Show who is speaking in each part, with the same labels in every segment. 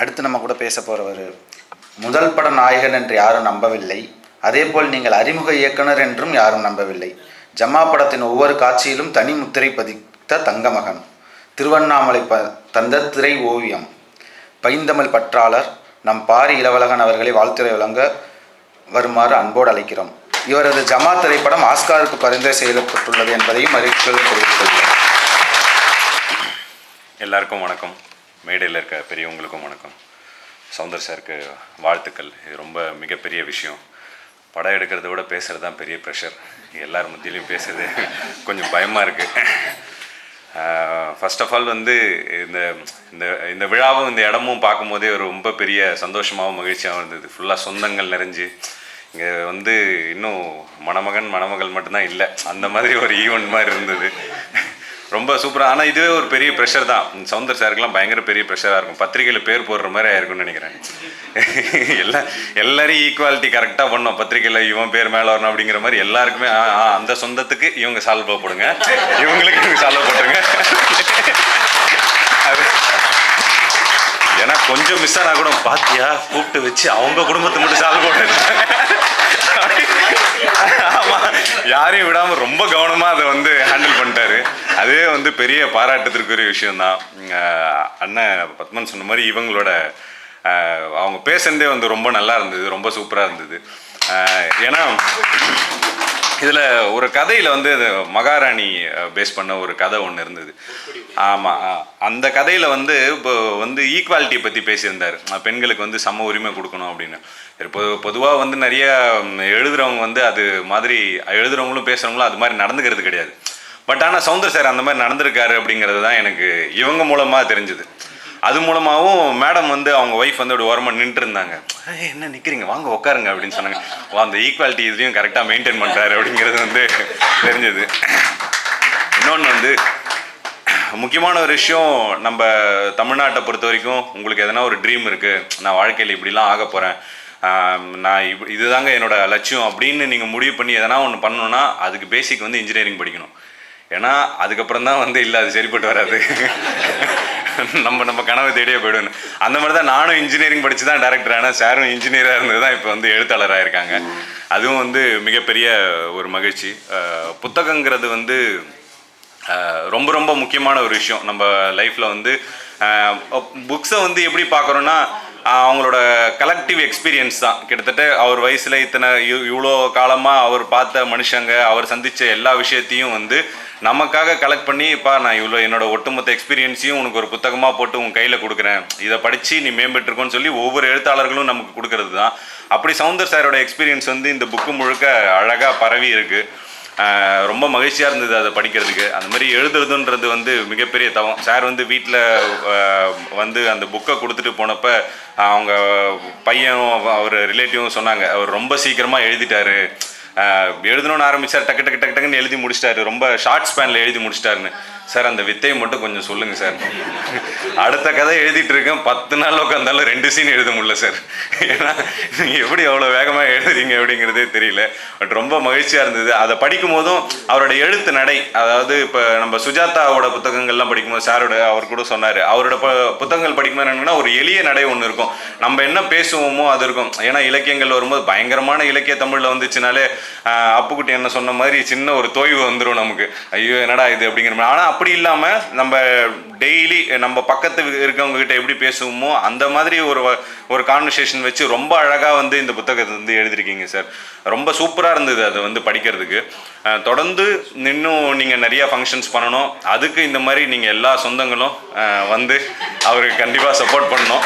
Speaker 1: அடுத்து நம்ம கூட பேச போகிறவர் முதல் பட நாயகன் என்று யாரும் நம்பவில்லை. அதேபோல் நீங்கள் அறிமுக இயக்குனர் என்றும் யாரும் நம்பவில்லை. ஜமா படத்தின் ஒவ்வொரு காட்சியிலும் தனி முத்திரை பதித்த தங்கமகன். திருவண்ணாமலை ப தந்த திரை ஓவியம். பைந்தமிழ் பற்றாளர் நம் பாரி இளவழகன் அவர்களை வாழ்த்துறை வழங்க வருமாறு அன்போடு அழைக்கிறோம். இவரது ஜமா திரைப்படம் ஆஸ்காருக்கு பரிந்துரை செய்யப்பட்டுள்ளது என்பதையும் மகிழ்ச்சியுடன் தெரிவித்துள்ளார்
Speaker 2: எல்லாருக்கும் வணக்கம். மேடையில் இருக்க பெரியவங்களுக்கும் வணக்கம். சவுந்தர் சாருக்கு வாழ்த்துக்கள். இது ரொம்ப மிகப்பெரிய விஷயம். படம் எடுக்கிறத விட பேசுகிறது தான் பெரிய ப்ரெஷர் எல்லார் மத்தியிலையும் பேசுறது கொஞ்சம் பயமாக இருக்குது ஃபஸ்ட் ஆஃப் ஆல் வந்து இந்த இந்த இந்த விழாவும் இந்த இடமும் பார்க்கும்போதே ஒரு ரொம்ப பெரிய சந்தோஷமாகவும் மகிழ்ச்சியாகவும் இருந்தது. ஃபுல்லாக சொந்தங்கள் நிறைஞ்சு இங்கே வந்து இன்னும் மணமகன் மணமகள் மட்டும்தான் இல்லை. அந்த மாதிரி ஒரு ஈவெண்ட் மாதிரி இருந்தது. ரொம்ப சூப்பராக ஆனால் இதுவே ஒரு பெரிய ப்ரெஷர் தான். சவுந்தர் சாருக்குலாம் பயங்கர பெரிய ப்ரெஷராக இருக்கும். பத்திரிகையில் பேர் போடுற மாதிரி ஆயிருக்கும்னு நினைக்கிறேன். எல்லா எல்லாரையும் ஈக்குவாலிட்டி கரெக்டாக பண்ணோம். பத்திரிகையில் இவன் பேர் மேலே வரணும் அப்படிங்கிற மாதிரி எல்லாருக்குமே ஆ, ஆ, அந்த சொந்தத்துக்கு இவங்க சால்வ் போடுங்க. இவங்களுக்கு இவங்க சால்வ் போட்டுருங்க. அது ஏன்னா கொஞ்சம் மிஸ் ஆனால் கூட பாத்தியா? கூப்பிட்டு வச்சு அவங்க குடும்பத்தை மட்டும் சால்வ் போட்டு ஆமா. யாரையும் விடாமல் ரொம்ப கவனமாக அதை வந்து ஹேண்டில் பண்ணிட்டாரு. அதே வந்து பெரிய பாராட்டத்திற்குரிய விஷயம்தான். அண்ணன் பத்மன் சொன்ன மாதிரி இவங்களோட அவங்க பேசுனதே வந்து ரொம்ப நல்லா இருந்தது ரொம்ப சூப்பராக இருந்தது. ஏன்னா இதில் ஒரு கதையில் வந்து அது மகாராணி பேஸ் பண்ண ஒரு கதை ஒன்று இருந்தது. ஆமாம் அந்த கதையில் வந்து இப்போ வந்து ஈக்குவாலிட்டியை பற்றி பேசியிருந்தார். பெண்களுக்கு வந்து சம உரிமை கொடுக்கணும் அப்படின்னு. இப்போ பொதுவாக வந்து நிறைய எழுதுகிறவங்க வந்து அது மாதிரி எழுதுறவங்களும் பேசுகிறவங்களும் அது மாதிரி நடந்துக்கிறது கிடையாது. பட் ஆனால் சவுந்தர் சார் அந்த மாதிரி நடந்திருக்காரு அப்படிங்கிறது தான் எனக்கு இவங்க மூலமாக தெரிஞ்சுது. அது மூலமாகவும் மேடம் வந்து அவங்க ஒய்ஃப் வந்து ஒரு ஓரமாக நின்றுருந்தாங்க. என்ன நிற்கிறீங்க வாங்க உட்காருங்க அப்படின்னு சொன்னாங்க. ஓ அந்த ஈக்குவாலிட்டி இதுலையும் கரெக்டாக மெயின்டைன் பண்ணுறாரு அப்படிங்கிறது வந்து தெரிஞ்சது. இன்னொன்று வந்து முக்கியமான ஒரு விஷயம் நம்ம தமிழ்நாட்டை பொறுத்த வரைக்கும் உங்களுக்கு எதனா ஒரு ட்ரீம் இருக்குது நான் வாழ்க்கையில் இப்படிலாம் ஆக போகிறேன் நான் இப் இதுதாங்க என்னோடய லட்சியம் அப்படின்னு நீங்கள் முடிவு பண்ணி எதனா ஒன்று பண்ணணுன்னா அதுக்கு பேசிக் வந்து இன்ஜினியரிங் படிக்கணும். ஏன்னா அதுக்கப்புறம் தான் வந்து இல்லை அது சரிப்பட்டு வராது. நம்ம நம்ம கனவை தேடியே போயிடுவேன். அந்த மாதிரி தான் நானும் இன்ஜினியரிங் படித்து தான் டேரக்டர் ஆனால் சாரும் இன்ஜினியராக இருந்து தான் இப்போ வந்து எழுத்தாளராக இருக்காங்க. அதுவும் வந்து மிகப்பெரிய ஒரு மகிழ்ச்சி. புத்தகங்கிறது வந்து ரொம்ப ரொம்ப முக்கியமான ஒரு விஷயம். நம்ம லைஃப்பில் வந்து புக்ஸை வந்து எப்படி பார்க்குறோன்னா அவங்களோட கலெக்டிவ் எக்ஸ்பீரியன்ஸ் தான். கிட்டத்தட்ட அவர் வயசில் இத்தனை இவ்வளோ காலமாக அவர் பார்த்த மனுஷங்க அவர் சந்தித்த எல்லா விஷயத்தையும் வந்து நமக்காக கலெக்ட் பண்ணி இப்போ நான் இவ்வளோ என்னோட ஒட்டுமொத்த எக்ஸ்பீரியன்ஸையும் உனக்கு ஒரு புத்தகமாக போட்டு உன் கையில் கொடுக்குறேன். இதை படித்து நீ மேம்பட்டுருக்கோன்னு சொல்லி ஒவ்வொரு எழுத்தாளர்களும் நமக்கு கொடுக்கறது தான். அப்படி சவுந்தர் சாரோட எக்ஸ்பீரியன்ஸ் வந்து இந்த புக்கு முழுக்க அழகாக பரவி இருக்குது ரொம்ப மகிழ்ச்சியாக இருந்தது அதை படிக்கிறதுக்கு. அந்த மாதிரி எழுதுறதுன்றது வந்து மிகப்பெரிய தவம். சார் வந்து வீட்டில் வந்து அந்த புக்கை கொடுத்துட்டு போனப்ப அவங்க பையனும் அவர் ரிலேட்டிவும் சொன்னாங்க அவர் ரொம்ப சீக்கிரமாக எழுதிட்டாரு. எழுதணும்னு ஆரம்பிச்சார் டக்கு டக்கு டக்கு டக்குன்னு எழுதி முடிச்சிட்டாரு. ரொம்ப ஷார்ட் ஸ்பேனில் எழுதி முடிச்சிட்டாருன்னு. சார் அந்த வித்தையை மட்டும் கொஞ்சம் சொல்லுங்கள் சார். அடுத்த கதை எழுதிட்டு இருக்கேன். பத்து நாள் உட்காந்தாலும் ரெண்டு சீன் எழுத முடியல சார். ஏன்னா நீங்கள் எப்படி அவ்வளோ வேகமாக எழுதுறீங்க அப்படிங்கிறதே தெரியல. பட் ரொம்ப மகிழ்ச்சியாக இருந்தது. அதை படிக்கும் போதும் அவரோட எழுத்து நடை அதாவது இப்போ நம்ம சுஜாதாவோட புத்தகங்கள்லாம் படிக்கும்போது சாரோட அவர் கூட சொன்னார். அவரோட ப புத்தகங்கள் படிக்கும்போது என்னன்னா ஒரு எளிய நடை ஒன்று இருக்கும். நம்ம என்ன பேசுவோமோ அது இருக்கும். ஏன்னா இலக்கியங்கள் வரும்போது பயங்கரமான இலக்கிய தமிழில் வந்துச்சுனாலே அப்புக்குட்டி என்ன சொன்ன மாதிரி சின்ன ஒரு தொய்வு வந்துடும் நமக்கு. ஐயோ என்னடா இது அப்படிங்கிற மாதிரி. ஆனால் அப்படி இல்லாமல் நம்ம டெய்லி நம்ம பக்கத்து இருக்கவங்க கிட்ட எப்படி பேசுவோமோ அந்த மாதிரி ஒரு ஒரு கான்வர்சேஷன் வச்சு ரொம்ப அழகாக வந்து இந்த புத்தகத்தை வந்து எழுதியிருக்கீங்க சார் ரொம்ப சூப்பராக இருந்தது அது வந்து படிக்கிறதுக்கு. தொடர்ந்து இன்னும் நீங்கள் நிறையா ஃபங்க்ஷன்ஸ் பண்ணணும். அதுக்கு இந்த மாதிரி நீங்கள் எல்லா சொந்தங்களும் வந்து அவருக்கு கண்டிப்பாக சப்போர்ட் பண்ணணும்.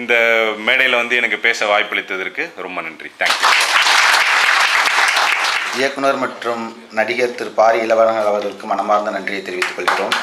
Speaker 2: இந்த மேடையில் வந்து எனக்கு பேச வாய்ப்பளித்ததற்கு ரொம்ப நன்றி. தேங்க்யூ
Speaker 1: இயக்குனர் மற்றும் நடிகர் திரு பாரி இளவரங்கர் அவர்களுக்கு மனமார்ந்த நன்றியை தெரிவித்துக் கொள்கிறோம்.